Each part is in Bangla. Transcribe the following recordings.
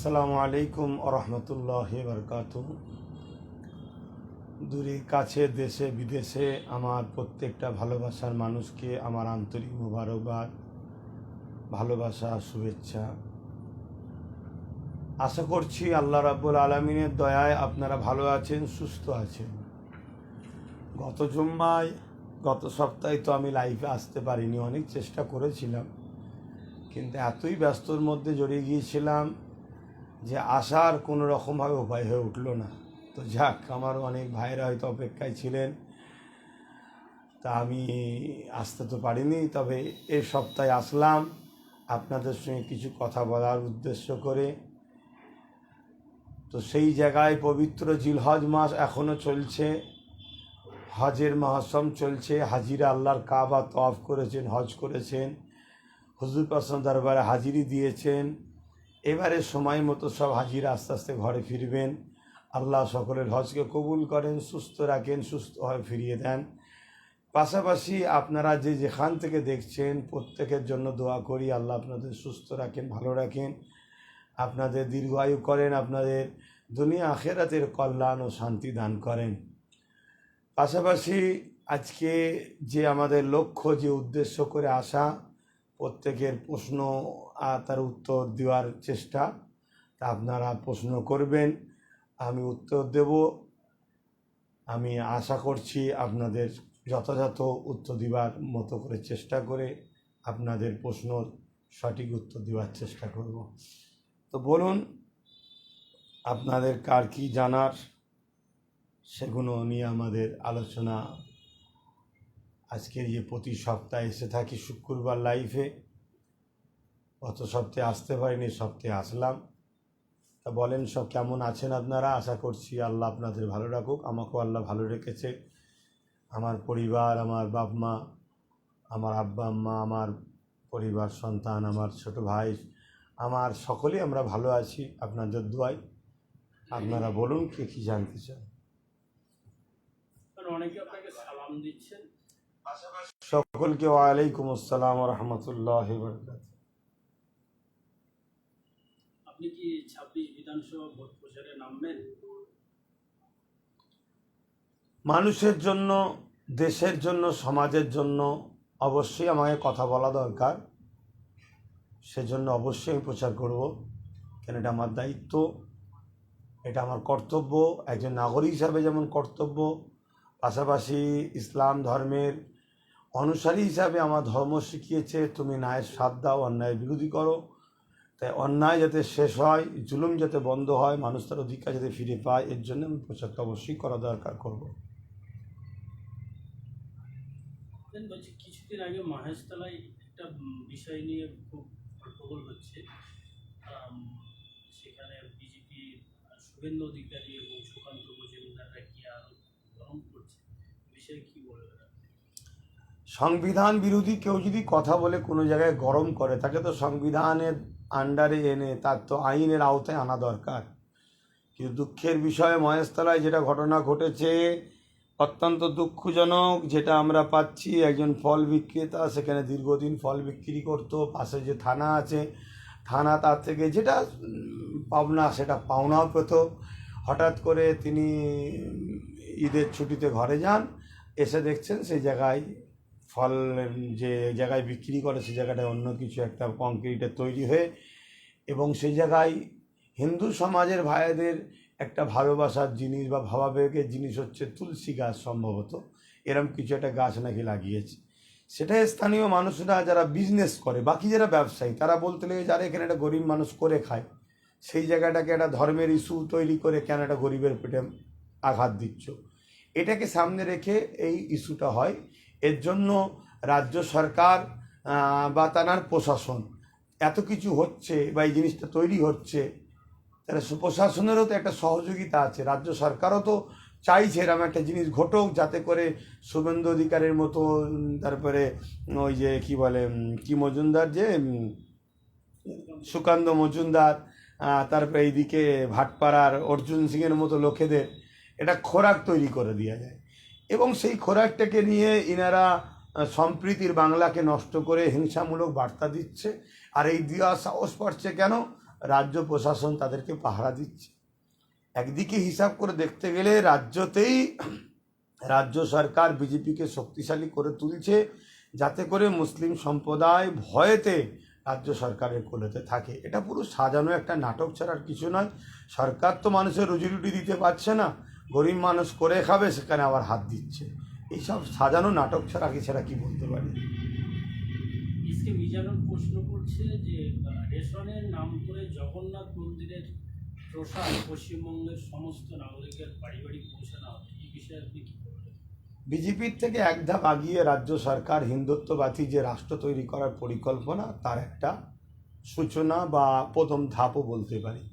আসসালামু আলাইকুম রহমতুল্লাহ বরকাত দূরে, কাছে, দেশে, বিদেশে আমার প্রত্যেকটা ভালোবাসার মানুষকে আমার আন্তরিক মুবারকবাদ, ভালোবাসা, শুভেচ্ছা। আশা করছি আল্লাহ রাব্বুল আলমিনের দয়ায় আপনারা ভালো আছেন, সুস্থ আছেন। গত জুম্মায়, গত সপ্তাহে তো আমি লাইফে আসতে পারিনি, অনেক চেষ্টা করেছিলাম। কিন্তু এতই ব্যস্তর মধ্যে জড়িয়ে গিয়েছিলাম যে আসার কোনো রকমভাবে উপায় হয়ে উঠল না। তো যাক, আমার অনেক ভাইরা হয়তো অপেক্ষায় ছিলেন। তা আমি আসতে তো পারিনি, তবে এ সপ্তাহে আসলাম আপনাদের সঙ্গে কিছু কথা বলার উদ্দেশ্য করে। তো সেই জায়গায় পবিত্র জিলহজ মাস এখনও চলছে, হজের মহাসম চলছে, হাজিরা আল্লাহর কাবা তফ করেছেন, হজ করেছেন, হুজুর পাসন দরবারে হাজিরি দিয়েছেন। এবারে সময় মতো সব হাজির আস্তে আস্তে ঘরে ফিরবেন। আল্লাহ সকলের হজকে কবুল করেন, সুস্থ রাখেন সুস্থভাবে ফিরিয়ে দেন। পাশাপাশি আপনারা যে যেখান থেকে দেখছেন, প্রত্যেকের জন্য দোয়া করি, আল্লাহ আপনাদের সুস্থ রাখেন, ভালো রাখেন। আপনাদের দীর্ঘায়ু করেন, আপনাদের দুনিয়া আখেরাতের কল্যাণ ও শান্তি দান করেন। পাশাপাশি আজকে যে আমাদের লক্ষ্য, যে উদ্দেশ্য করে আসা প্রত্যেকের প্রশ্ন তার উত্তর দেওয়ার চেষ্টা। তা আপনারা প্রশ্ন করবেন, আমি উত্তর দেব। আমি আশা করছি আপনাদের যথাযথ উত্তর দেওয়ার মতো করে চেষ্টা করে আপনাদের প্রশ্ন সঠিক উত্তর দেওয়ার চেষ্টা করব। তো বলুন, আপনাদের কার কি জানার, সেগুলো নিয়ে আমাদের আলোচনা আজকের যে প্রতি সপ্তাহে এসে থাকি শুক্রবার লাইফে গত সপ্তাহে আসতে পারিনি, সপ্তাহে আসলাম। তা বলেন সব কেমন আছেন আপনারা? আশা করছি আল্লাহ আপনাদের ভালো রাখুক, আমাকেও আল্লাহ ভালো রেখেছে। আমার পরিবার, আমার বাপ মা আমার আব্বা, আম্মা, আমার পরিবার, সন্তান, আমার ছোট ভাই, আমার সকলেই আমরা ভালো আছি, আপনাদের দোয়ায়। আপনারা বলুন কে কী জানতে চান অনেকে আপনাকে সালাম দিচ্ছেন। সকলকে ওয়ালাইকুম আসসালাম রহমতুল্লাহ বরকাত আপনি কি ছাব্বিশ বিধানসভা ভোট প্রচারে নামবেন? মানুষের জন্য দেশের জন্য সমাজের জন্য অবশ্যই আমাকে কথা বলা দরকার। সেজন্য অবশ্যই আমি প্রচার করব। কেন এটা আমার দায়িত্ব? এটা আমার কর্তব্য। একজন নাগরিক হিসাবে যেমন কর্তব্য পাশাপাশি ইসলাম ধর্মের অনুসারী হিসাবে আমার ধর্ম শিখিয়েছে, তুমি ন্যায়ের সাথ দাও অন্যায়ের বিরোধী করো। তাই অন্যায় যাতে শেষ হয়, জুলুম যাতে বন্ধ হয়, মানুষ তার অধিকার যাতে ফিরে পায়, এর জন্য আমি প্রচারটা অবশ্যই করা দরকার করব। কিছুদিন আগে একটা বিষয় নিয়ে খুব গন্ডগোল হচ্ছে। সেখানে বিজেপি শুভেন্দু অধিকারী এবং সুকান্ত মজুমদাররা কি আরও গ্রহণ করছে এ বিষয়ে কি বলবেন আপনি? সংবিধান বিরোধী কেউ যদি কথা বলে কোনো জায়গায় গরম করে, তাকে তো সংবিধানের আন্ডারে এনে, তার তো আইনের আওতায় আনা দরকার। কিন্তু দুঃখের বিষয়ে, মহেশতলায় যেটা ঘটনা ঘটেছে, অত্যন্ত দুঃখজনক, যেটা আমরা পাচ্ছি, একজন ফল বিক্রেতা, সেখানে দীর্ঘদিন ফল বিক্রি করতো, পাশে যে থানা আছে, থানা তার থেকে যেটা পাওনা, সেটা পাওনাও পেত। হঠাৎ করে তিনি ঈদের ছুটিতে ঘরে যান, এসে দেখছেন সেই জায়গায় ফল যে জায়গায় বিক্রি করে সেই জায়গাটায় অন্য কিছু একটা কংক্রিটের তৈরি হয়ে এবং সেই জায়গায় হিন্দু সমাজের ভাইদের একটা ভালোবাসার জিনিস বা ভাবাবেগের জিনিস হচ্ছে তুলসী গাছ সম্ভবত। এরম কিছু একটা গাছ নাকি লাগিয়েছে। সেটা স্থানীয় মানুষরা যারা বিজনেস করে, বাকি যারা ব্যবসায়ী, তারা বলতে লেগে যারা এখানে একটা গরিব মানুষ করে খায়, সেই জায়গাটাকে একটা ধর্মের ইস্যু তৈরি করে কেন একটা গরিবের পেটে আঘাত দিচ্ছ? এটাকে সামনে রেখে এই ইস্যুটা হয়। এর জন্য রাজ্য সরকার বা তানার প্রশাসন এত কিছু হচ্ছে বা এই জিনিসটা তৈরি হচ্ছে, তাহলে সুপ্রশাসনেরও তো একটা সহযোগিতা আছে, রাজ্য সরকারও তো চাইছে এরকম একটা জিনিস ঘটুক যাতে করে শুভেন্দু অধিকারের মতো তারপরে ওই যে কি বলে কি মজুমদার যে সুকান্ত মজুমদার তারপরে এইদিকে ভাটপাড়ার অর্জুন সিংয়ের মতো লোকেদের, এটা খোরাক তৈরি করে দেওয়া যায়। এবং সেই খোরাকটাকে নিয়ে ইনারা সম্প্রীতির বাংলাকে নষ্ট করে হিংসামূলক বার্তা দিচ্ছে। আর এই দেওয়া সাহস পাচ্ছে কেন? রাজ্য প্রশাসন তাদেরকে পাহারা দিচ্ছে। একদিকে হিসাব করে দেখতে গেলে রাজ্যতেই রাজ্য সরকার বিজেপিকে শক্তিশালী করে তুলছে, যাতে করে মুসলিম সম্প্রদায় ভয়েতে রাজ্য সরকারের কোলেতে থাকে। এটা পুরো সাজানো একটা নাটক ছাড়া আর কিছু নয়। সরকার তো মানুষের রুজি রুটি দিতে পারছে না। গরিব মানুষ করে খাবে সেখানে আবার হাত দিচ্ছে। এইসব সাজানো নাটক ছাড়া কি ছাড়া কি বলতে পারি? এসকে মিজানুর প্রশ্ন করছে যে রেশনের নাম করে জগন্নাথ মন্দিরের প্রসাদ পশ্চিমবঙ্গের সমস্ত নাগরিকের বাড়ি বাড়ি পৌঁছানো হবে। এই বিষয়ে আপনি কি বিজেপির থেকে এক ধাপ আগিয়ে রাজ্য সরকার হিন্দুত্ববাদী যে রাষ্ট্র তৈরি করার পরিকল্পনা তার একটা সূচনা বা প্রথম ধাপও বলতে পারি।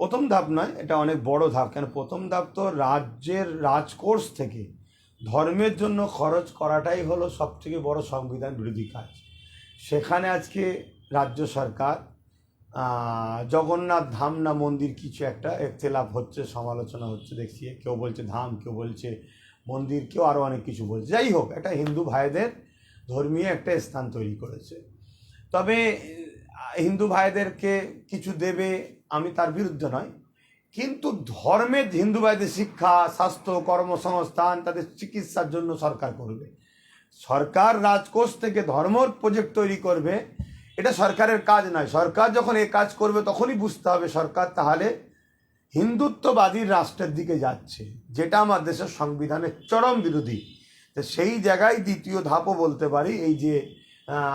প্রথম ধাপ নয়, এটা অনেক বড় ধাপ। কেন? প্রথম ধাপ তো রাজ্যের রাজকোষ থেকে ধর্মের জন্য খরচ করাটাই হলো সব থেকে বড় সংবিধান বিরোধী কাজ। সেখানে আজকে রাজ্য সরকার জগন্নাথ ধাম না মন্দির কিছু একটা একতেলাপ হচ্ছে, সমালোচনা হচ্ছে, দেখছি কেউ বলছে ধাম, কেউ বলছে মন্দির, কেউ আরও অনেক কিছু বলছে। যাই হোক, একটা হিন্দু ভাইদের ধর্মীয় একটা স্থান তৈরি করেছে। তবে হিন্দু ভাইদেরকে কিছু দেবে আমি তার বিরুদ্ধে নয়। কিন্তু ধর্মের হিন্দু শিক্ষা, স্বাস্থ্য, কর্মসংস্থান, তাদের চিকিৎসার জন্য সরকার করবে। সরকার রাজকোষ থেকে ধর্মর প্রজেক্ট তৈরি করবে, এটা সরকারের কাজ নয়। সরকার যখন এ কাজ করবে, তখনই বুঝতে হবে সরকার তাহলে হিন্দুত্ববাদীর রাষ্ট্রের দিকে যাচ্ছে, যেটা আমার দেশের সংবিধানের চরম বিরোধী। তো সেই জায়গায় দ্বিতীয় ধাপও বলতে পারি, এই যে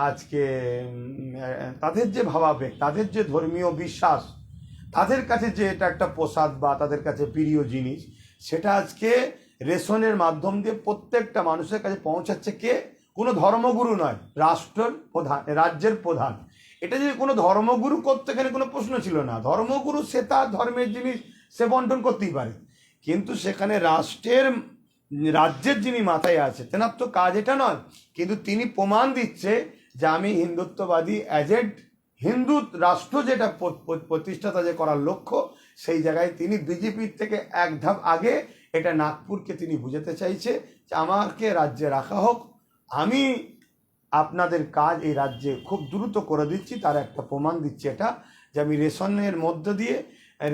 আজকে তাদের যে ভাবাবেগ, তাদের যে ধর্মীয় বিশ্বাস তাদের কাছে যে এটা একটা প্রসাদ বা তাদের কাছে প্রিয় জিনিস, সেটা আজকে রেশনের মাধ্যম দিয়ে প্রত্যেকটা মানুষের কাছে পৌঁছাচ্ছে কে? কোনো ধর্মগুরু নয়, রাষ্ট্রের প্রধান, রাজ্যের প্রধান। এটা যে কোনো ধর্মগুরু করতে, এখানে কোনো প্রশ্ন ছিল না। ধর্মগুরু সে তার ধর্মের জিনিস সে বন্টন করতেই পারে। কিন্তু সেখানে রাষ্ট্রের, রাজ্যের যিনি মাথায় আছে, তেনার তো কাজ এটা নয়। কিন্তু তিনি প্রমাণ দিচ্ছে যে আমি হিন্দুত্ববাদী এজেন্ট হিন্দু রাষ্ট্র যেটা প্রতিষ্ঠাতা যে করার লক্ষ্য, সেই জায়গায় তিনি বিজেপির থেকে এক ধাপ আগে এটা নাগপুরকে তিনি বুঝাতে চাইছে যে আমাকে রাজ্যে রাখা হোক। আমি আপনাদের কাজ এই রাজ্যে খুব দ্রুত করে দিচ্ছি, তার একটা প্রমাণ দিচ্ছি এটা, যে আমি রেশনের মধ্য দিয়ে,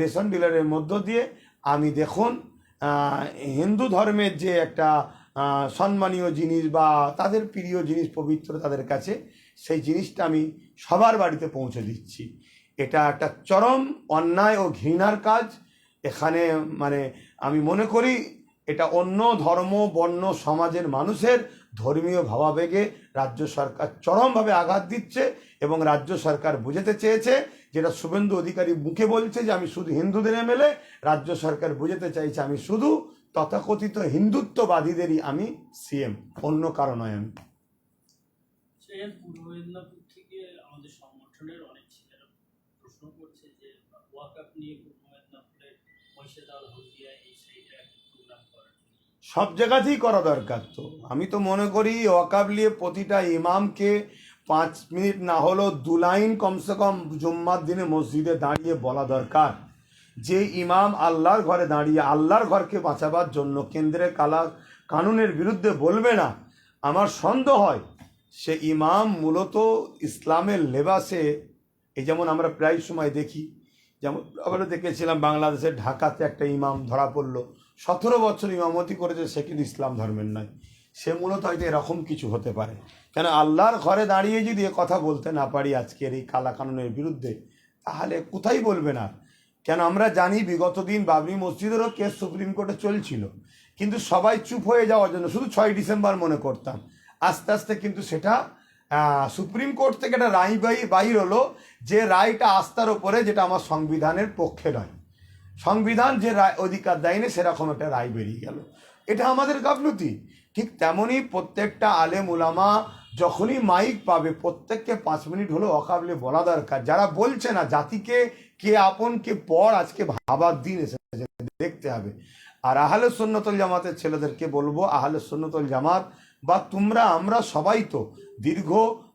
রেশন ডিলারের মধ্য দিয়ে আমি দেখুন হিন্দু ধর্মের যে একটা সম্মানীয় জিনিস বা তাদের প্রিয় জিনিস পবিত্র তাদের কাছে, সেই জিনিসটা আমি সবার বাড়িতে পৌঁছে দিচ্ছি। এটা একটা চরম অন্যায় ও ঘৃণার কাজ। এখানে মানে আমি মনে করি এটা অন্য ধর্ম, বর্ণ, সমাজের মানুষের ধর্মীয় ভাবাবেগে রাজ্য সরকার চরমভাবে আঘাত দিচ্ছে এবং রাজ্য সরকার বুঝাতে চেয়েছে যেটা শুভেন্দু অধিকারী মুখে বলছে যে আমি শুধু হিন্দুদের এমএলএ রাজ্য সরকার বুঝাতে চাইছে আমি শুধু তথাকথিত হিন্দুত্ববাদীদেরই আমি সিএম অন্য কারও নয় আমি সে পূর্ব মেদিনীপুর থেকে আমাদের সংগঠনের অনেক ছেলেরা প্রশ্ন করছে যে ওয়াকআপ নিয়ে পূর্ব মেদিনীপুরে মহিষাদল হলদিয়া এই সাইডে একটা প্রোগ্রাম করার জন্য। সব জায়গাতেই করা দরকার তো। আমি তো মনে করি ওয়াকাবলিয়ে প্রতিটা ইমামকে পাঁচ মিনিট না হলেও দু লাইন কমসে কম জুম্মার দিনে মসজিদে দাঁড়িয়ে বলা দরকার। যে ইমাম আল্লাহর ঘরে দাঁড়িয়ে আল্লাহর ঘরকে বাঁচাবার জন্য কেন্দ্রের কালা কানুনের বিরুদ্ধে বলবে না, আমার সন্দেহ হয় সে ইমাম মূলত ইসলামের লেবাসে, এই যেমন আমরা প্রায় সময় দেখি, যেমন আমরা দেখেছিলাম বাংলাদেশের ঢাকাতে একটা ইমাম ধরা পড়ল সতেরো বছর ইমামতি করেছে, সে কিন্তু ইসলাম ধর্মের নয়। সে মূলত হয়তো এরকম কিছু হতে পারে। কেন, আল্লাহর ঘরে দাঁড়িয়ে যদি এ কথা বলতে না পারি আজকের এই কালা কানুনের বিরুদ্ধে, তাহলে কোথায় বলবে না? কেন, আমরা জানি বিগত দিন বাবরি মসজিদেরও কেস সুপ্রিম কোর্টে চলছিল। কিন্তু সবাই চুপ হয়ে যাওয়ার জন্য, শুধু ছয় ডিসেম্বর মনে করতাম। আস্তে আস্তে কিন্তু সেটা সুপ্রিম কোর্ট থেকে একটা রায় বাই বাহির হলো যে রায়টা আস্থার ওপরে, যেটা আমার সংবিধানের পক্ষে নয়। সংবিধান যে রায়, অধিকার দেয়নি, সেরকম একটা রায় বেরিয়ে গেল। এটা আমাদের গাফলতি। ঠিক তেমনই প্রত্যেকটা আলেম উলামা যখনই মাইক পাবে, প্রত্যেককে পাঁচ মিনিট হলো অকাবলে বলা দরকার। যারা বলছে না, জাতিকে কে আপন, কে পর, আজকে ভাবার দিন এসেছে, দেখতে হবে। আর আহলে সুন্নতুল জামাতের ছেলেদেরকে বলব, আহলে সুন্নতুল জামাত, বা তোমরা, আমরা সবাই তো দীর্ঘ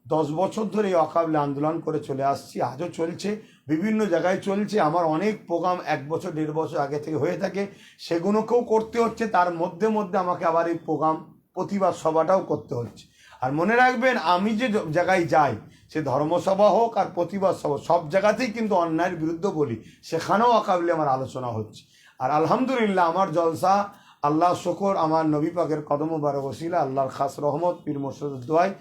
দশ বছর ধরে এই অকাবলে আন্দোলন করে চলে আসছি, আজও চলছে। বিভিন্ন জায়গায় চলছে, আমার অনেক প্রোগ্রাম এক বছর, দেড় বছর আগে থেকে হয়ে থাকে, সেগুলোকেও করতে হচ্ছে, তার মধ্যে মধ্যে আমাকে আবার এই প্রোগ্রাম, প্রতিবাদ সভাটাও করতে হচ্ছে। আর মনে রাখবেন, আমি যে জায়গায় যাই, সে ধর্মসভা হোক আর প্রতিবাদ সভা, সব জায়গাতেই কিন্তু অন্যায়ের বিরুদ্ধে বলি, সেখানেও আকাবলে আমার আলোচনা হচ্ছে। আর আলহামদুলিল্লাহ, আমার জলসা, আল্লাহ শকর, আমার নবী পাকের কদম বারো বসিলা আল্লাহর খাস রহমত, পীর মোর্শেদের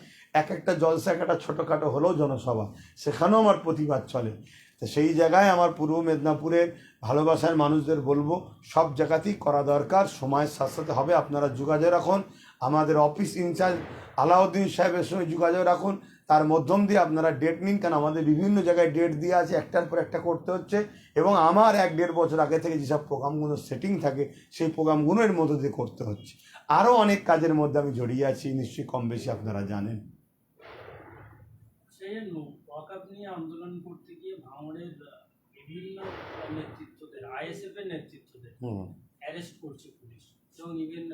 এক একটা জলসা, এক একটা ছোটোখাটো হলেও জনসভা, সেখানেও আমার প্রতিবাদ চলে। তো সেই জায়গায় আমার পূর্ব মেদিনীপুরের ভালোবাসার মানুষদের বলব, সব জায়গাতেই করা দরকার, সময়ের সাথে সাথে হবে, আপনারা যোগাযোগ রাখুন। আমাদের অফিস ইনচার্জ আলাউদ্দিন সাহেবের সঙ্গে যোগাযোগ রাখুন। তার মধ্যম দিয়ে আপনারা ডেট নিন, কারণ আমাদের বিভিন্ন জায়গায় ডেট দিয়ে আছে, একটার পর একটা করতে হচ্ছে। এবং আমার এক দেড় বছর আগে থেকে যেসব প্রোগ্রামগুলো সেটিং থাকে, সেই প্রোগ্রামগুলো এর মধ্যে দিয়ে করতে হচ্ছে। আরও অনেক কাজের মধ্যে আমি জড়িয়ে আছি, নিশ্চয়ই কম বেশি আপনারা জানেন। আন্দোলন করতে ভাঙড়ের বিভিন্ন নেতৃত্বদের আইএসএফ এর নেতৃত্বদের অ্যারেস্ট করছে পুলিশ। এবং ইভেন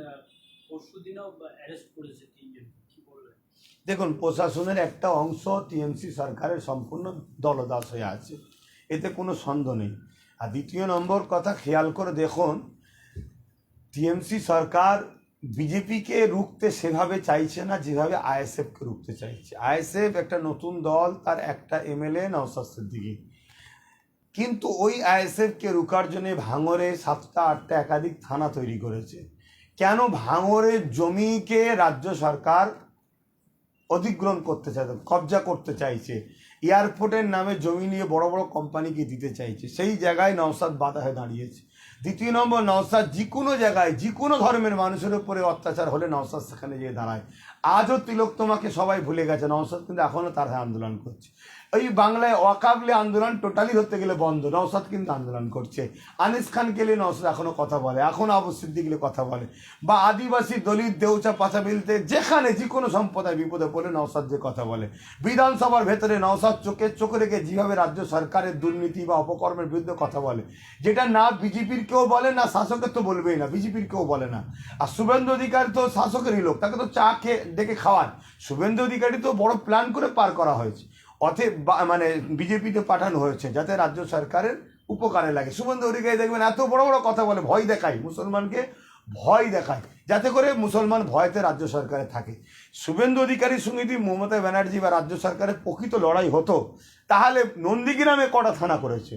পরশু দিনও অ্যারেস্ট করেছে তিনজন। কি বলবেন? দেখুন প্রশাসনের একটা অংশ টিএমসি সরকারের সম্পূর্ণ দলদাস হয়ে আছে। এতে কোনো সন্দেহ নেই। আর দ্বিতীয় নম্বর কথা খেয়াল করে দেখুন টিএমসি সরকার বিজেপিকে রুখতে সেভাবে চাইছে না, যেভাবে আইএসএফকে রুখতে চাইছে। আইএসএফ একটা নতুন দল, তার একটা এমএলএ নওসাদ সিদ্দিকি। কিন্তু ওই আইএসএফকে রুকার জন্য ভাঙরে সাতটা, আটটা একাধিক থানা তৈরি করেছে। কেন ভাঙরের জমিকে রাজ্য সরকার অধিগ্রহণ করতে চাইছে, কবজা করতে চাইছে? এয়ারপোর্টের নামে জমি নিয়ে বড় বড় কোম্পানিকে দিতে চাইছে। সেই জায়গায় নওসাদ বাধা হয়ে দাঁড়িয়েছে। দ্বিতীয় নম্বর, নওসাদ যে কোনো জায়গায় যে কোনো ধর্মের মানুষের উপরে অত্যাচার হলে নওসাদ সেখানে গিয়ে দাঁড়ায়। আজও তিলক তোমাকে সবাই ভুলে গেছে। নওসাদ কিন্তু এখনও তারা আন্দোলন করছে। ওই বাংলায় ওয়াকাবলে আন্দোলন টোটালি ধরতে গেলে বন্ধ। নওসাদ কিন্তু আন্দোলন করছে। আনিস খান গেলে নওসাদ এখনও কথা বলে, এখন আবু গেলে কথা বলে। বা আদিবাসী দলিত দেউচা পাচাবিলতে যেখানে যে কোনো সম্প্রদায় বিপদে পড়লে নওসাদ যে কথা বলে। বিধানসভার ভেতরে নওসাদ চোখে চোখে রেখে যেভাবে রাজ্য সরকারের দুর্নীতি বা অপকর্মের বিরুদ্ধে কথা বলে, যেটা না বিজেপির কেউ বলে, না শাসকের তো বলবেই না, বিজেপির কেউ বলে না। আর শুভেন্দু অধিকারী তো শাসকেরই লোক, তাকে তো চা খেয়ে, ডেকে খাওয়ান। শুভেন্দু অধিকারী তো বড় প্ল্যান করে পার করা হয়েছে। অথে মানে বিজেপিতে পাঠানো হয়েছে যাতে রাজ্য সরকারের উপকারে লাগে। শুভেন্দু অধিকারী দেখবেন এত বড় বড় কথা বলে, ভয় দেখায় মুসলমানকে। ভয় দেখায়। যাতে করে মুসলমান ভয়তে রাজ্য সরকারে থাকে। শুভেন্দু অধিকারীর সঙ্গে যদি মমতা ব্যানার্জি বা রাজ্য সরকারের প্রকৃত লড়াই হতো, তাহলে নন্দীগ্রামে কটা থানা করেছে?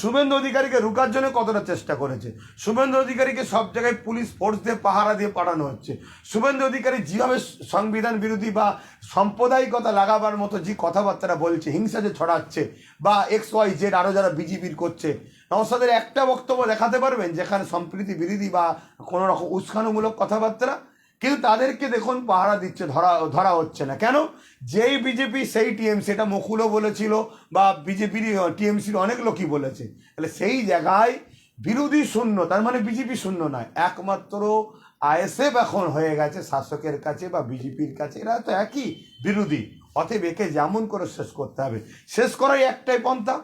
শুভেন্দু অধিকারীকে রুকার জন্য কতটা চেষ্টা করেছে? শুভেন্দু অধিকারীকে সব জায়গায় পুলিশ ফোর্স দিয়ে পাহারা দিয়ে পাঠানো হচ্ছে। শুভেন্দু অধিকারী যেভাবে সংবিধান বিরোধী বা সাম্প্রদায়িকতা লাগাবার মতো যে কথাবার্তারা বলছে, হিংসা যে ছড়াচ্ছে, বা এক্স ওয়াই জেড আরও যারা বিজেপির করছে নওসাদের একটা বক্তব্য দেখাতে পারবেন, যেখানে সম্প্রীতি বিরোধী বা কোনো রকম উস্কানোমূলক কথাবার্তা, কিন্তু তাদেরকে দেখুন পাহারা দিচ্ছে, ধরা ধরা হচ্ছে না। কেন? যেই বিজেপি, সেই টিএমসি, এটা মুকুলও বলেছিল বা বিজেপির টিএমসির অনেক লোকই বলেছে। তাহলে সেই জায়গায় বিরোধী শূন্য, তার মানে বিজেপি শূন্য নয়, একমাত্র আইএসএফ এখন হয়ে গেছে, শাসকের কাছে বা বিজেপির কাছে। এরা তো একই বিরোধী, অতএব একে যেমন করে শেষ করতে হবে। শেষ করাই একটাই পন্থা।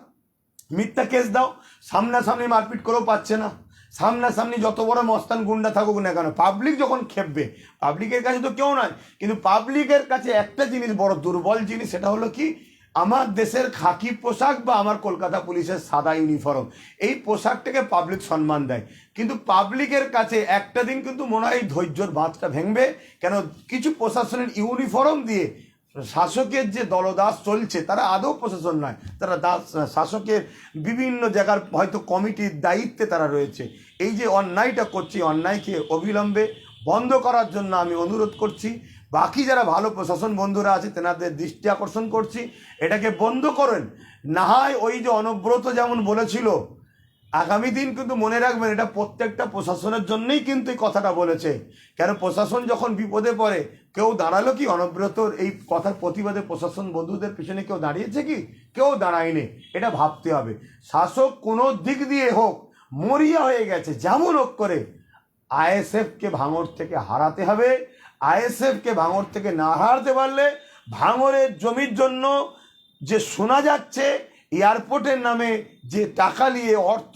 মিথ্যা কেস দাও, সামনাসামনি মারপিট করেও পাচ্ছে না। সামনাসামনি যত বড় মস্তান গুন্ডা থাকুক না কেন পাবলিক যখন খেপবে পাবলিকের কাছে তো কেউ নয়, কিন্তু পাবলিকের কাছে একটা জিনিস বড় দুর্বল জিনিস, সেটা হলো কি, আমার দেশের খাকি পোশাক বা আমার কলকাতা পুলিশের সাদা ইউনিফর্ম এই পোশাকটাকে পাবলিক সম্মান দেয়। কিন্তু পাবলিকের কাছে একটা দিন কিন্তু মনে হয় ধৈর্যর বাঁধটা ভেঙবে, কেন কিছু প্রশাসনের ইউনিফর্ম দিয়ে শাসকের যে দলদাস চলছে, তারা আদৌ প্রশাসন নয়, তারা দাস, শাসকের বিভিন্ন জায়গার হয়তো কমিটির দায়িত্বে তারা রয়েছে। এই যে অন্যায়টা করছি অন্যায়কে অবিলম্বে বন্ধ করার জন্য আমি অনুরোধ করছি। বাকি যারা ভালো প্রশাসন বন্ধুরা আছে, তেনাদের দৃষ্টি আকর্ষণ করছি। এটাকে বন্ধ করেন। না হয় ওই যে অনব্রত যেমন বলেছিল, আগামী দিন কিন্তু মনে রাখবেন, এটা প্রত্যেকটা প্রশাসনের জন্যই কিন্তু এই কথাটা বলেছে। কেন প্রশাসন যখন বিপদে পড়ে কেউ দাঁড়াল কি? অনব্রতর এই কথার প্রতিবাদে প্রশাসন বন্ধুদের পিছনে কেউ দাঁড়িয়েছে কি? কেউ দাঁড়ায়নি। এটা ভাবতে হবে। শাসক কোনো দিক দিয়ে হোক, মরিয়া হয়ে গেছে, যেমন হোক করে। আইএসএফকে ভাঙর থেকে হারাতে হবে। আইএসএফকে ভাঙর থেকে না হারাতে পারলে ভাঙরের জমির জন্য যে শোনা যাচ্ছে, এয়ারপোর্টের নামে যে টাকা নিয়ে অর্থ,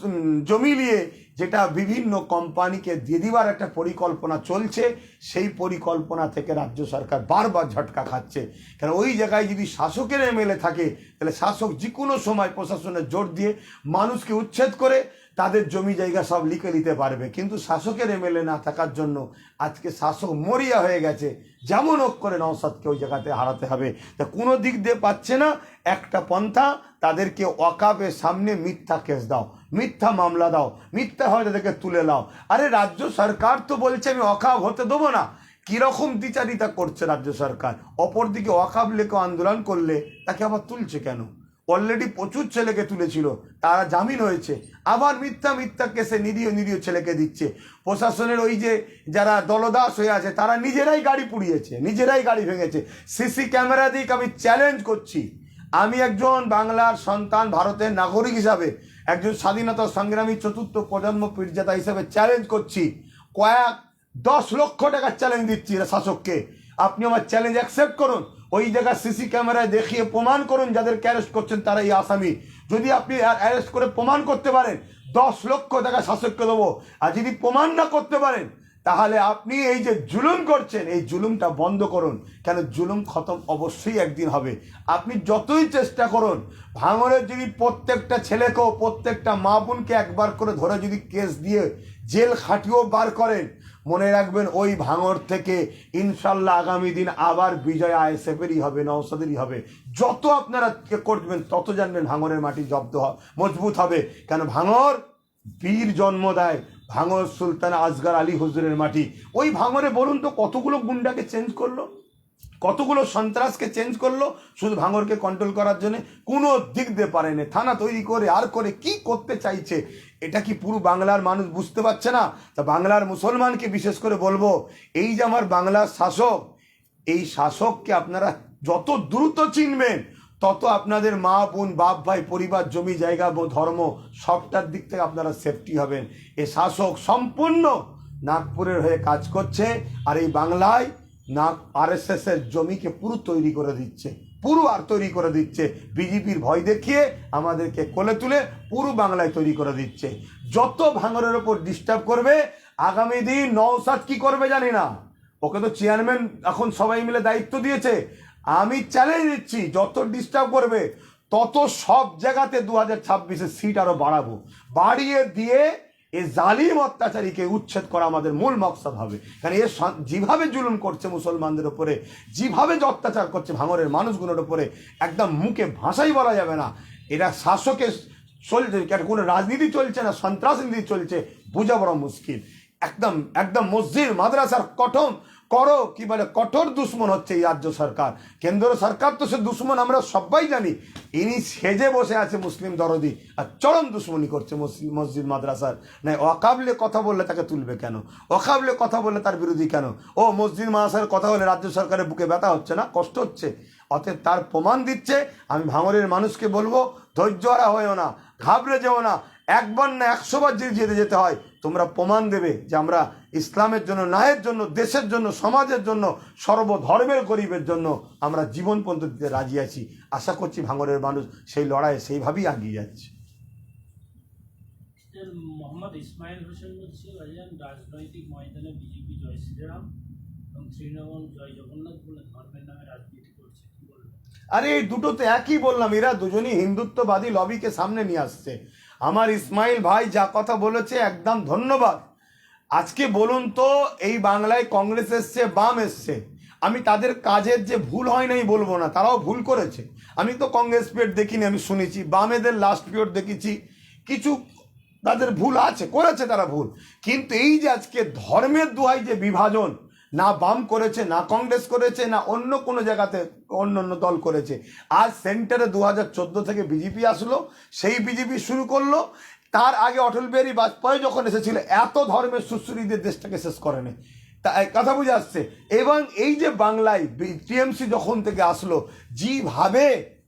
জমি নিয়ে যেটা বিভিন্ন কোম্পানিকে দিয়ে দিবার একটা পরিকল্পনা চলছে, সেই পরিকল্পনা থেকে রাজ্য সরকার বারবার ঝটকা খাচ্ছে। কেন ওই জায়গায় যদি শাসকের এমএলএ থাকে, তাহলে শাসক যে কোনো সময় প্রশাসনের জোর দিয়ে মানুষকে উচ্ছেদ করে, তাদের জমি জায়গা সব লিখে নিতে পারবে। কিন্তু শাসকের এমএলএ না থাকার জন্য আজকে শাসক মরিয়া হয়ে গেছে। যেমন হোক করে নওসাদকে ওই জায়গাতে হারাতে হবে। তা কোনো দিক দিয়ে পাচ্ছে না। একটা পন্থা, তাদেরকে ওয়াকাবের সামনে মিথ্যা কেস দাও। মিথ্যা মামলা দাও, মিথ্যা হয় তাদেরকে তুলে নাও। আরে রাজ্য সরকার তো বলছে, আমি অকাব হতে দেবো না। কীরকম দ্বিচারিতা করছে রাজ্য সরকার? অপরদিকে অকাব লেখো আন্দোলন করলে তাকে আবার তুলছে কেন? অলরেডি প্রচুর ছেলেকে তুলেছিল, তারা জামিন হয়েছে। আবার মিথ্যা মিথ্যা কেসে নিরীহ নিরীহ ছেলেকে দিচ্ছে। প্রশাসনের ওই যে যারা দলদাস হয়ে আছে, তারা নিজেরাই গাড়ি পুড়িয়েছে, নিজেরাই গাড়ি ভেঙেছে। সিসি ক্যামেরা দিক আমি চ্যালেঞ্জ করছি। আমি একজন বাংলার সন্তান, ভারতের নাগরিক হিসাবে। একজন স্বাধীনতা সংগ্রামী চতুর্থ প্রজন্ম পীরজাতা হিসেবে চ্যালেঞ্জ করছি। কয়েক দশ লক্ষ টাকার চ্যালেঞ্জ দিচ্ছি শাসককে। আপনি আমার চ্যালেঞ্জ অ্যাকসেপ্ট করুন। ওই জায়গায় সিসি ক্যামেরায় দেখিয়ে প্রমাণ করুন যাদেরকে অ্যারেস্ট করছেন তারা এই আসামি। যদি আপনি অ্যারেস্ট করে প্রমাণ করতে পারেন, দশ লক্ষ টাকা শাসককে দেবো। আর যদি প্রমাণ না করতে পারেন তাহলে আপনি এই যে জুলুম করছেন, এই জুলুমটা বন্ধ করুন। কেন জুলুম খতম অবশ্যই একদিন হবে। আপনি যতই চেষ্টা করুন ভাঙরের যদি প্রত্যেকটা ছেলেকেও, প্রত্যেকটা মা বোনকে একবার করে ধরে যদি কেস দিয়ে জেল খাটিয়েও বার করেন, মনে রাখবেন ওই ভাঙর থেকে ইনশাল্লাহ আগামী দিন আবার বিজয় আইএসএফেরই হবে নওসাদেরই হবে। যত আপনারা করবেন, তত জানবেন ভাঙরের মাটি জব্দ মজবুত হবে। কেন ভাঙর বীর জন্ম দেয় ভাঙর সুলতান আজগার আলী হুজুরের মাটি। ওই ভাঙরে বলুন তো কতগুলো গুন্ডাকে চেঞ্জ করল? কতগুলো সন্ত্রাসকে চেঞ্জ করল শুধু ভাঙরকে কন্ট্রোল করার জন্য? কোনো দিক দিয়ে পারেনি। থানা তৈরি করে আর করে কি করতে চাইছে? এটা কি পুরো বাংলার মানুষ বুঝতে পারছে না? তা বাংলার মুসলমানকে বিশেষ করে বলব, এই যে আমার বাংলার শাসক, এই শাসককে আপনারা যত দ্রুত চিনবেন তত আপনাদের মা, বোন, বাপ, ভাই, পরিবার, জমি, জায়গা ধর্ম, সবটার দিক থেকে আপনারা সেফটি হবেন। এ শাসক সম্পূর্ণ নাগপুরের হয়ে কাজ করছে আর এই বাংলায় নাগ আরএসএস এর জমিকে পুরো তৈরি করে দিচ্ছে। পুরো আর তৈরি করে দিচ্ছে। বিজেপির ভয় দেখিয়ে আমাদেরকে কোলে তুলে পুরো বাংলায় তৈরি করে দিচ্ছে। যত ভাঙরের ওপর ডিস্টার্ব করবে, আগামী দিন নওসাদ কি করবে জানি না। ওকে তো চেয়ারম্যান এখন সবাই মিলে দায়িত্ব দিয়েছে। আমি চ্যালেঞ্জ দিচ্ছি, যত ডিস্টার্ব করবে, তত সব জায়গাতে দু হাজার ছাব্বিশে সিট আরও বাড়াবো। বাড়িয়ে দিয়ে এ জালিম অত্যাচারীকে উচ্ছেদ করা আমাদের মূল মকসদ হবে। কারণ এ যেভাবে জুলুম করছে মুসলমানদের ওপরে, যেভাবে যে অত্যাচার করছে ভাঙরের মানুষগুলোর ওপরে, একদম মুখে ভাষাই বলা যাবে না। এরা শাসকের চলছে কোনো রাজনীতি চলছে না, সন্ত্রাসনীতি চলছে, বোঝা বড় মুশকিল। একদম একদম মসজিদ, মাদ্রাসার কঠোর করো, কি বলে, কঠোর দুশ্মন হচ্ছে এই রাজ্য সরকার। কেন্দ্র সরকার তো সে দুশ্মন, আমরা সবাই জানি। ইনি সেজে বসে আছে মুসলিম দরদি, আর চরম দুশ্মনী করছে মসজিদ মাদ্রাসার। না অকাবলে কথা বললে তাকে তুলবে কেন? অকাবলে কথা বললে তার বিরোধী কেন? ও মসজিদ মাদ্রাসার কথা বলে রাজ্য সরকারের বুকে ব্যথা হচ্ছে না? কষ্ট হচ্ছে? অতএব তার প্রমাণ দিচ্ছে, আমি ভাঙরের মানুষকে বলব, ধৈর্য হারা হয়েও না, ঘাবড়ে যেও না। একবার না একশোবার যদি যেতে যেতে হয়, তোমরা প্রমাণ দেবে যে আমরা ইসলামের জন্য ন্যায়ের জন্য দেশের জন্য সমাজের জন্য সর্বধর্মের গরিবের জন্য আমরা জীবন পর্যন্ত দিতে রাজি আছি। আশা করছি ভাঙরের মানুষ সেই লড়াইয়ে সেইভাবেই এগিয়ে যাচ্ছে। মোহাম্মদ ইসমাইল হোসেন বলছে রাজনৈতিক ময়দানে বিজেপি জয় শ্রীরাম এবং তৃণমূল জয় জগন্নাথ বলে ধর্মের নামে রাজনীতি করছে। আরে এই দুটো তো একই বললাম। এরা দুজনই হিন্দুত্ববাদী লবিকে সামনে নিয়ে আসছে। আমার ইসমাইল ভাই যা কথা বলেছে একদম ধন্যবাদ। আজকে বলুন তো, এই বাংলায় কংগ্রেস এসছে, বাম এসছে। আমি তাদের কাজের যে ভুল হয় নাই বলব না, তারাও ভুল করেছে। আমি তো কংগ্রেস পিরিয়ড দেখিনি, আমি শুনেছি। বামেদের লাস্ট পিরিয়ড দেখেছি। কিছু তাদের ভুল আছে, করেছে তারা ভুল। কিন্তু এই যে আজকে ধর্মের দোহাই যে বিভাজন, না বাম করেছে, না কংগ্রেস করেছে, না অন্য কোনো জায়গাতে অন্য অন্য দল করেছে। আজ সেন্টারে দু হাজার চোদ্দ থেকে বিজেপি আসলো, সেই বিজেপি শুরু করল। তার আগে অটল বিহারী বাজপেয়ী যখন এসেছিল, এত ধর্মের সুশ্রীদের দেশটাকে শেষ করেনি। তা কথা বুঝে আসছে, এবং এই যে বাংলায় টিএমসি যখন থেকে আসলো, যেভাবে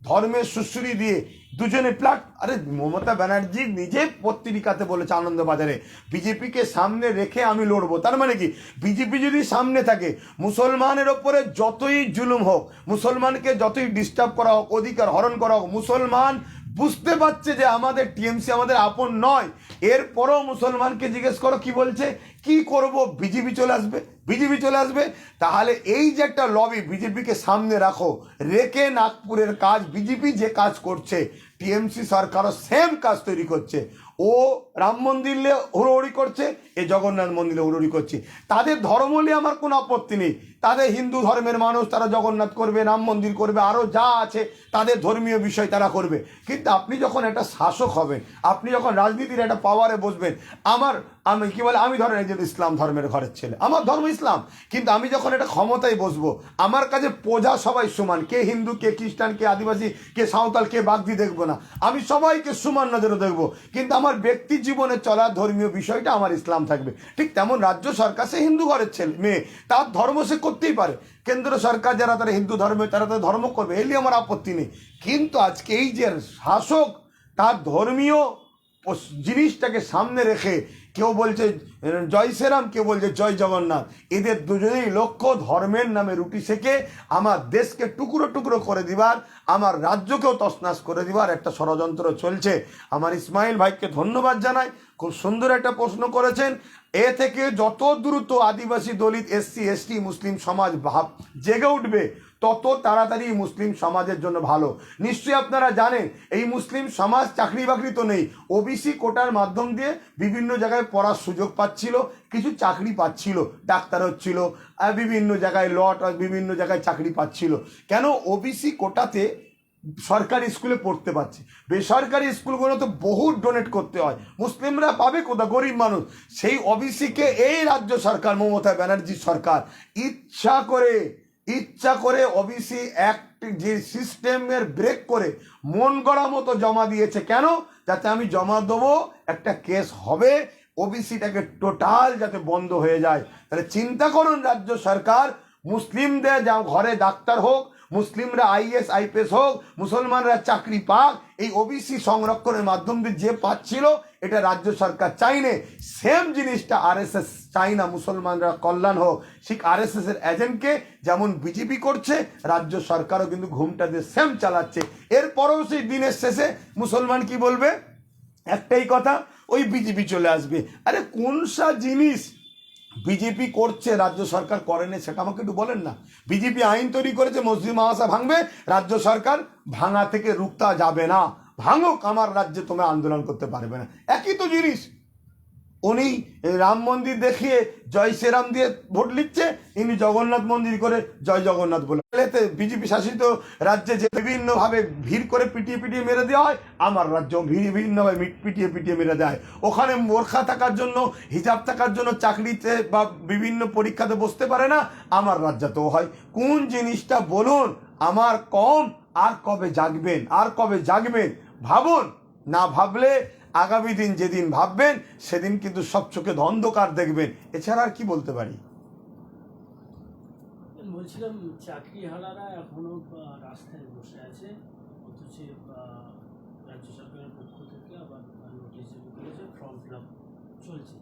ধর্মের সুশ্রী দিয়ে দুজনে প্লাট আরে মমতা ব্যানার্জি নিজে পত্রিকাতে বলেছে আনন্দবাজারে, বিজেপিকে সামনে রেখে আমি লড়বো। তার মানে কি? বিজেপি যদি সামনে থাকে, মুসলমানের ওপরে যতই জুলুম হোক, মুসলমানকে যতই ডিস্টার্ব করা হোক, অধিকার হরণ করা হোক, মুসলমান বুঝতে পারছে যে আমাদের টিএমসি আমাদের আপন নয়। এরপরও মুসলমানকে জিজ্ঞেস করো, কি বলছে? কি করব? বিজেপি চলে আসবে? বিজেপি চলে আসবে? তাহলে এই যে একটা লবি বিজেপিকে সামনে রাখো। রেখে নাগপুরের কাজ, বিজেপি যে কাজ করছে, টিএমসি সরকারও সেম কাজ তৈরি করছে। ও রাম মন্দিরে হুড়োহুড়ি করছে এ জগন্নাথ মন্দিরে হুড়োহুড়ি করছে। তাদের ধর্ম নিয়ে আমার কোনো আপত্তি নেই। তাদের হিন্দু ধর্মের মানুষ, তারা জগন্নাথ করবে, রাম মন্দির করবে আরও যা আছে তাদের ধর্মীয় বিষয় তারা করবে। কিন্তু আপনি যখন একটা শাসক হবেন, আপনি যখন রাজনীতির একটা পাওয়ারে বসবেন, আমার, আমি কি বলে, আমি ধরেন একজন ইসলাম ধর্মের ঘরের ছেলে, আমার ধর্ম ইসলাম। কিন্তু আমি যখন একটা ক্ষমতায় বসবো, আমার কাছে প্রজা সবাই সমান, কে হিন্দু, কে খ্রিস্টান, কে আদিবাসী, কে সাঁওতাল, কে বাগদি দেখব না। আমি সবাইকে সমান নজরে দেখব। কিন্তু আমার ব্যক্তি জীবনে চলার ধর্মীয় বিষয়টা আমার ইসলাম থাকবে। ঠিক তেমন রাজ্য সরকার, সে হিন্দু ঘরের ছেলে, মেয়ে, তার ধর্ম সে করতেই পারে। কেন্দ্র সরকার যারা তারা হিন্দু ধর্মে, তারা তাদের ধর্ম করবে এলি আমার আপত্তি নেই। কিন্তু আজকে এই যে শাসক, তার ধর্মীয় জিনিসটাকে সামনে রেখে কেউ বলছে জয় শ্রীরাম, কেউ বলছে, জয় জগন্নাথ। এদের দুজনেই লক্ষ্য ধর্মের নামে রুটি সেকে, আমার দেশকে টুকরো টুকরো করে দিবার, আমার রাজ্যকেও তছনাস করে দিবার একটা ষড়যন্ত্র চলছে। আমার ইসমাইল ভাইকে ধন্যবাদ জানাই, খুব সুন্দর একটা প্রশ্ন করেছেন। এ থেকে যত দ্রুত আদিবাসী দলিত এসসি, এসটি, মুসলিম সমাজ ভাব জেগে উঠবে তত তাড়াতাড়ি মুসলিম সমাজের জন্য ভালো। নিশ্চয়ই আপনারা জানেন, এই মুসলিম সমাজ চাকরি বাকরি তো নেই। ওবিসি কোটার মাধ্যম দিয়ে বিভিন্ন জায়গায় পড়ার সুযোগ পাচ্ছিল, কিছু চাকরি পাচ্ছিল ডাক্তার হচ্ছিল বিভিন্ন জায়গায় লট বিভিন্ন জায়গায় চাকরি পাচ্ছিল। কেন ওবিসি কোটাতে সরকারি স্কুলে পড়তে পারছে? বেসরকারি স্কুলগুলো তো বহু ডোনেট করতে হয়। মুসলিমরা পাবে কোথা গরিব মানুষ। সেই ওবিসিকে এই রাজ্য সরকার, মমতা ব্যানার্জি সরকার, ইচ্ছা করে ইচ্ছা করে ওবিসি অ্যাক্ট যে সিস্টেমের ব্রেক করে মন গড়া মতো জমা দিয়েছে। কেন? যাতে আমি জমা দেবো, একটা কেস হবে ওবিসিটাকে টোটাল যাতে বন্ধ হয়ে যায়। তাহলে চিন্তা করুন রাজ্য সরকার, মুসলিমদের যা ঘরে ডাক্তার হোক, মুসলিমরা আইএস আইপিএস হোক, মুসলমানরা চাকরি পাক, এই ওবিসি সংরক্ষণের মাধ্যম দিয়ে যে পাচ্ছিল, এটা রাজ্য সরকার চাইনে। সেম জিনিসটা আরএসএস চাই না মুসলমানরা কল্যাণ হোক ঠিক আরএসএস এর এজেন্টকে যেমন বিজেপি করছে, রাজ্য সরকারও কিন্তু ঘুমটা দিয়ে সেম চালাচ্ছে। এরপরেও সেই দিনের শেষে মুসলমান কি বলবে? একটাই কথা, ওই বিজেপি চলে আসবে। আরে কোন সা জিনিস বিজেপি করছে, রাজ্য সরকার করেনি সেটা আমাকে একটু বলেন না। বিজেপি আইন তৈরি করেছে, মসজিদ মাহাসা ভাঙবে, রাজ্য সরকার ভাঙা থেকে রুখতা যাবে না। ভাঙুক, আমার রাজ্যে তোমরা আন্দোলন করতে পারবে না। একই তো জিনিস। উনি রাম মন্দির দেখিয়ে জয় শ্রীরাম দিয়ে ভোট নিচ্ছে ইনি জগন্নাথ মন্দির করে জয় জগন্নাথ বলে। এতে বিজেপি শাসিত রাজ্যে যে বিভিন্নভাবে ভিড় করে পিটিয়ে পিটিয়ে মেরে দেওয়া হয়, আমার রাজ্য ভিড় বিভিন্নভাবে পিটিয়ে পিটিয়ে মেরে দেয়। ওখানে মোর্খা থাকার জন্য, হিজাব থাকার জন্য চাকরিতে বা বিভিন্ন পরীক্ষাতে বসতে পারে না, আমার রাজ্যতেও হয়। কোন জিনিসটা বলুন, আমার কম, আর কবে জাগবেন, আর কবে জাগবেন, ভাবুন। না ভাবলে আগামী দিন যেদিন ভাববেন সেদিন কিন্তু সব চোখে অন্ধকার দেখবেন। এছাড়া আর কি বলতে পারি? বলছিলাম চাকরিহারারা এখনও রাস্তায় বসে আছে। অথচ রাজ্য সরকারের পক্ষ থেকে আবার নোটিশ করেছে ফর্ম ফিল আপ চলছে।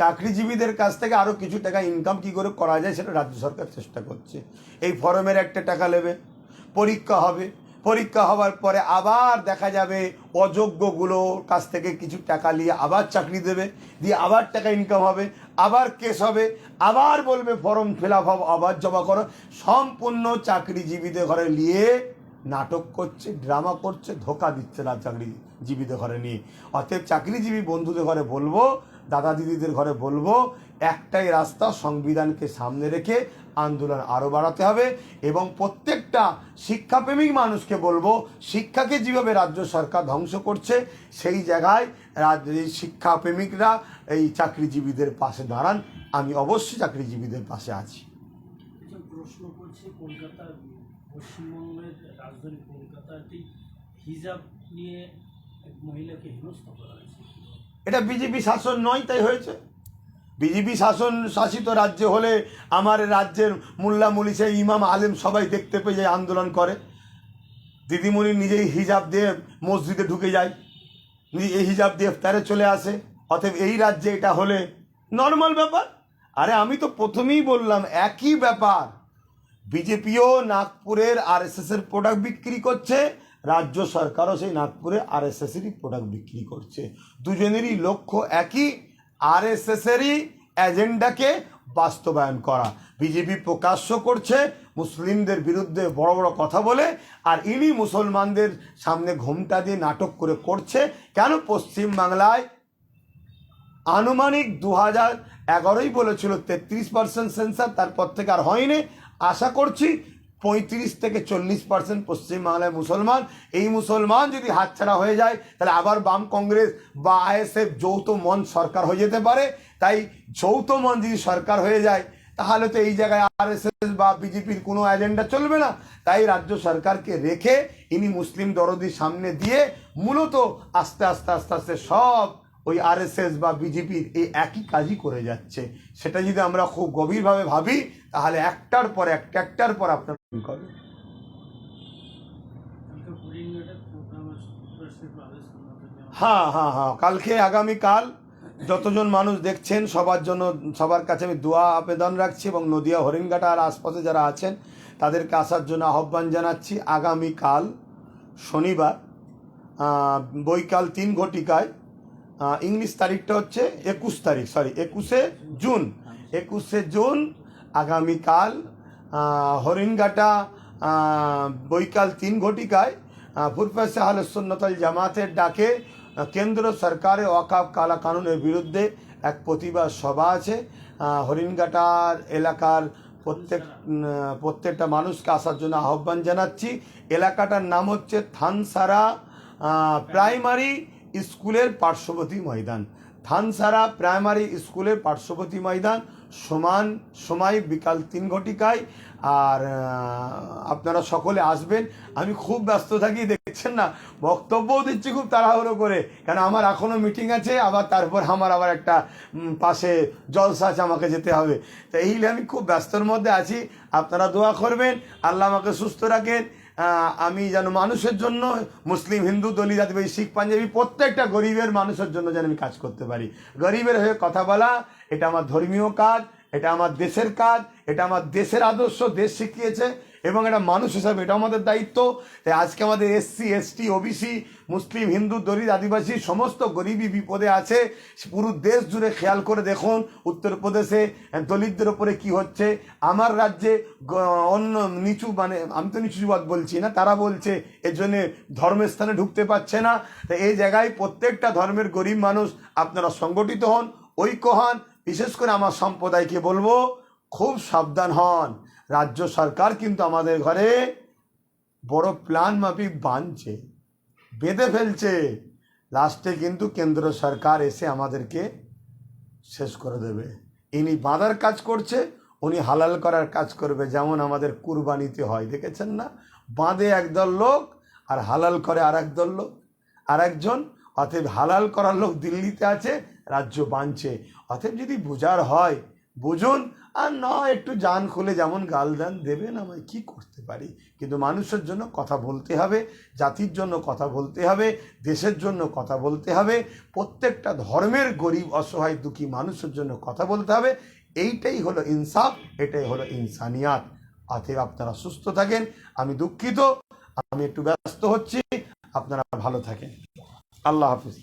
চাকরিজীবীদের কাছ থেকে আরও কিছু টাকা ইনকাম কি করে করা যায় সেটা রাজ্য সরকার চেষ্টা করছে। এই ফরমের একটা টাকা নেবে পরীক্ষা হবে পরীক্ষা হওয়ার পরে আবার দেখা যাবে অযোগ্যগুলোর কাছ থেকে কিছু টাকা নিয়ে আবার চাকরি দেবে, দিয়ে আবার টাকা ইনকাম হবে, আবার কেস হবে, আবার বলবে ফর্ম ফিল আপ আবার জমা করো। সম্পূর্ণ চাকরিজীবীদের ঘরে নিয়ে নাটক করছে ড্রামা করছে, ধোকা দিচ্ছে না চাকরিজীবীদের ঘরে নিয়ে। অতএব চাকরিজীবী বন্ধুদের ঘরে বলব, দাদা দিদিদের ঘরে বলব, একটাই রাস্তা সংবিধানকে সামনে রেখে আন্দোলন আরও বাড়াতে হবে এবং প্রত্যেকটা শিক্ষাপ্রেমিক মানুষকে বলব শিক্ষাকে যেভাবে রাজ্য সরকার ধ্বংস করছে সেই জায়গায় শিক্ষাপ্রেমিকরা এই চাকরিজীবীদের পাশে দাঁড়ান। আমি অবশ্যই চাকরিজীবীদের পাশে আছি। প্রশ্ন করছে কলকাতার পশ্চিমবঙ্গের রাজধানী কলকাতাতেই হিজাব নিয়ে মহিলাকে হেনস্থা করা হয়েছে? এটা বিজেপি শাসন নয় তাই হয়েছে। বিজেপি শাসন শাসিত রাজ্য হলে আমার রাজ্যের মোল্লা মুলিসে ইমাম আলেম সবাই দেখতে পেয়ে যায়, আন্দোলন করে। দিদিমণি নিজেই হিজাব দিয়ে মসজিদে ঢুকে যায় নিজে এই হিজাব দিয়ে ইফতারে চলে আসে। অতএব এই রাজ্যে এটা হলে নর্মাল ব্যাপার। আরে আমি তো প্রথমেই বললাম, একই ব্যাপার। বিজেপিও নাগপুরের আর এস এর প্রোডাক্ট বিক্রি করছে, রাজ্য সরকারও সেই নাগপুরে আর এস এসেরই প্রোডাক্ট বিক্রি করছে। দুজনেরই লক্ষ্য একই আর এস এজেন্ডাকে বাস্তবায়ন করা। বিজেপি প্রকাশ্য করছে, মুসলিমদের বিরুদ্ধে বড় বড় কথা বলে, আর ইনি মুসলমানদের সামনে ঘোমটা দিয়ে নাটক করে করছে। কেন পশ্চিম বাংলায় আনুমানিক দু হাজার এগারোই বলেছিল, তেত্রিশ পার্সেন্ট সেন্সার তারপর থেকে আর হয়নি। আশা করছি পঁয়ত্রিশ থেকে চল্লিশ পার্সেন্ট পশ্চিমবাংলায় মুসলমান। এই মুসলমান যদি হাতছাড়া হয়ে যায়, তাহলে আবার বাম কংগ্রেস বা আইএসএফ যৌথ মন সরকার হয়ে যেতে পারে। তাই যৌথ মন যদি সরকার হয়ে যায়, তাহলে তো এই জায়গায় আরএসএস বা বিজেপির কোনো এজেন্ডা চলবে না। তাই রাজ্য সরকারকে রেখে ইনি মুসলিম দরদির সামনে দিয়ে মূলত আস্তে আস্তে আস্তে আস্তে সব ওই আরএসএস বা বিজেপির এই একই কাজই করে যাচ্ছে। সেটা যদি আমরা খুব গভীরভাবে ভাবি, তাহলে একটার পর একটা, একটার পর আপনার জামাত। হ্যাঁ হ্যাঁ হ্যাঁ কালকে আগামীকাল যতজন মানুষ দেখছেন সবার জন্য সবার কাছে আমি দোয়া আবেদন রাখছি এবং নদিয়া হরিণঘাটা আর আশপাশে যারা আছেন তাদেরকে আসার জন্য আহ্বান জানাচ্ছি। আগামীকাল শনিবার বৈকাল তিন ঘটিকায় ইংলিশ তারিখটা হচ্ছে একুশ তারিখ সরি একুশে জুন একুশে জুন আগামীকাল হরিণঘাটা বৈকাল তিন ঘটিকায় ফুরফাসে আহলে সুন্নতল জামাতের ডাকে কেন্দ্র সরকারের ওয়াকাফ কালা কানুনের বিরুদ্ধে এক প্রতিবাদ সভা আছে। হরিণঘাটার এলাকার প্রত্যেক প্রত্যেকটা মানুষকে আসার জন্য আহ্বান জানাচ্ছি। এলাকাটার নাম হচ্ছে থানসারা প্রাইমারি স্কুলের পার্শ্ববর্তী ময়দান। থানসারা প্রাইমারি স্কুলের পার্শ্ববর্তী ময়দান সমান সময় বিকাল তিন ঘটিকায় আর আপনারা সকলে আসবেন। আমি খুব ব্যস্ত থাকি, দেখছেন না? বক্তব্যও দিচ্ছি খুব তাড়াহুড়ো করে। কেন, আমার এখনও মিটিং আছে, আবার তারপর আমার আবার একটা পাশে জলসা আছে, আমাকে যেতে হবে। তো এই আমি খুব ব্যস্তর মধ্যে আছি। আপনারা দোয়া করবেন, আল্লাহ আমাকে সুস্থ রাখেন। আমি যেন মানুষের জন্য, মুসলিম, হিন্দু, দলিত আদিবাসী শিখ, পাঞ্জাবি, প্রত্যেকটা গরিবের মানুষের জন্য যেন আমি কাজ করতে পারি। গরিবের হয়ে কথা বলা, এটা আমার ধর্মীয় কাজ। এটা আমার দেশের কাজ, এটা আমার দেশের আদর্শ, দেশ শিখিয়েছে, এবং এটা মানুষ হিসাবে এটা আমাদের দায়িত্ব। তাই আজকে আমাদের এসসি, এসটি, ওবিসি, মুসলিম, হিন্দু, দলিত, আদিবাসী, সমস্ত গরিবী বিপদে আছে। পুরো দেশ জুড়ে খেয়াল করে দেখুন, উত্তরপ্রদেশে দলিতদের ওপরে কি হচ্ছে। আমার রাজ্যে অন্য নিচু মানে আমি তো নিচুবাদ বলছি না, তারা বলছে এর জন্যে ধর্মের স্থানে ঢুকতে পারছে না। তো এই জায়গায় প্রত্যেকটা ধর্মের গরিব মানুষ আপনারা সংগঠিত হন, ঐক্য হন বিশেষ করে আমার সম্প্রদায়কে বলব, খুব সাবধান হন। রাজ্য সরকার কিন্তু আমাদের ঘরে বড় প্ল্যান মাফিক বাঁধছে বেঁধে ফেলছে। লাস্টে কিন্তু কেন্দ্র সরকার এসে আমাদেরকে শেষ করে দেবে। ইনি বাঁধার কাজ করছে, উনি হালাল করার কাজ করবে, যেমন আমাদের কুরবানিতে হয়, দেখেছেন না? বাঁধে একদল লোক আর হালাল করে আর একদল লোক। আর একজন অতএব হালাল করার লোক দিল্লিতে আছে, রাজ্য বাঁধছে অতএব যদি বোঝার হয়, বুঝুন। আর না, একটু জান খুলে যেমন গাল দেন দেবেন আমায়, কি করতে পারি? কিন্তু মানুষের জন্য কথা বলতে হবে, জাতির জন্য কথা বলতে হবে, দেশের জন্য কথা বলতে হবে, প্রত্যেকটা ধর্মের গরিব, অসহায়, দুঃখী মানুষের জন্য কথা বলতে হবে। এইটাই হলো ইনসাফ, এটাই হলো ইনসানিয়াত। অতএব আপনারা সুস্থ থাকেন, আমি দুঃখিত, আমি একটু ব্যস্ত হচ্ছি, আপনারা ভালো থাকেন। আল্লাহ হাফিজ।